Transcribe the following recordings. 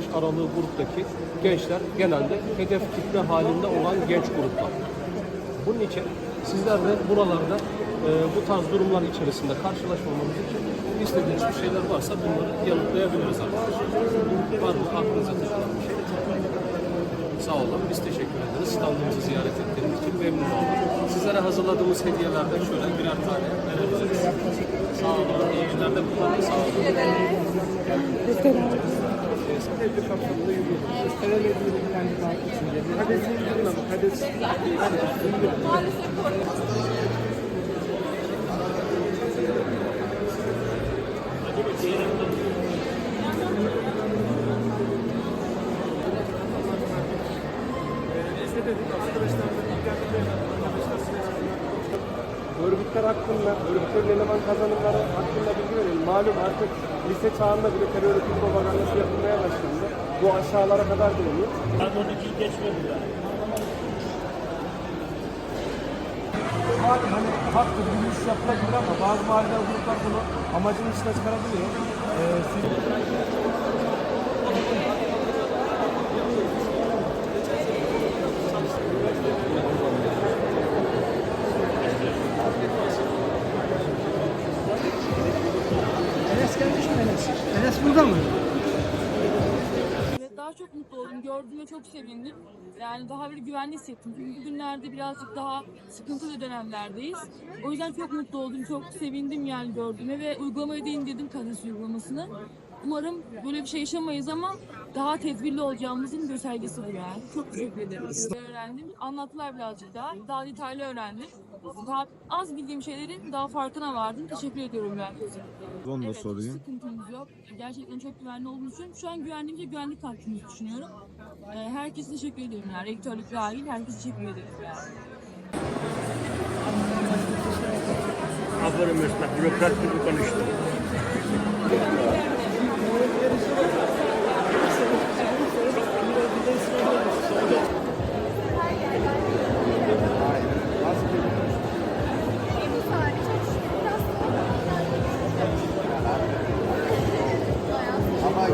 yaş aralığı gruptaki gençler genelde hedef kitle halinde olan genç gruplar. Bunun için sizler de buralarda e, bu tarz durumlar içerisinde karşılaşmamamız için istediğiniz bir şeyler varsa bunları yanıtlayabiliriz arkadaşlar. Var mı aklınıza takılan bir şey? Sağ olun. Biz teşekkür ederiz. Standımızı ziyaret ettiğiniz için memnun olduk. Sizlere hazırladığımız hediyelerden şöyle birer tane verebiliriz. Sağ olun. İyi günler de kullanın. Sağ olun. Devlet kapsamında yürüyoruz. Terör edildi kendi halkı içinde. Hades'in yanına bak. Hades. Örgütler hakkında, örgütlerin eleman kazanımları hakkında bilgi verelim. Malum artık lise çağında bile terör örgütü propagandası yapılmaya başlandı. Bu aşağılara kadar geliyor. Malum hani haktır, bir iş yapılabilir ama bazı mahalle gruplar bunu amacın dışına çıkarabiliyor. Ee, Enes? Burada mı? Evet, daha çok mutlu oldum. Gördüğüme çok sevindim. Yani daha bir güvenli hissettim. Çünkü bugünlerde birazcık daha sıkıntılı dönemlerdeyiz. O yüzden çok mutlu oldum. Çok sevindim yani gördüğüme ve uygulamayı da indirdim kadın uygulamasını. Umarım böyle bir şey yaşamayız ama daha tedbirli olacağımızın göstergesi bu yani. Çok teşekkür ederim. Öğrendim. Anlattılar birazcık daha. Daha detaylı öğrendim. Daha az bildiğim şeylerin daha farkına vardım. Teşekkür ediyorum ben. Onu da Evet, sorayım. hiç sıkıntımız yok. Gerçekten çok güvenli olduğunu düşünüyorum. Şu an güvenliğimize güvenlik kattığımızı düşünüyorum. Ee, herkese teşekkür ediyorum yani. Rektörlük dahil herkese teşekkür ederim yani. Aferin Mesut, bürokrat gibi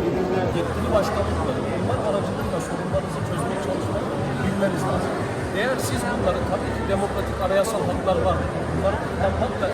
konuştun. yetkili başkanlıkları bunlar aracılığıyla sorunlarınızı çözmeye çalışmayı bilmeniz lazım. Eğer siz bunları tabii ki demokratik anayasal haklar var. Bunları kullanmak da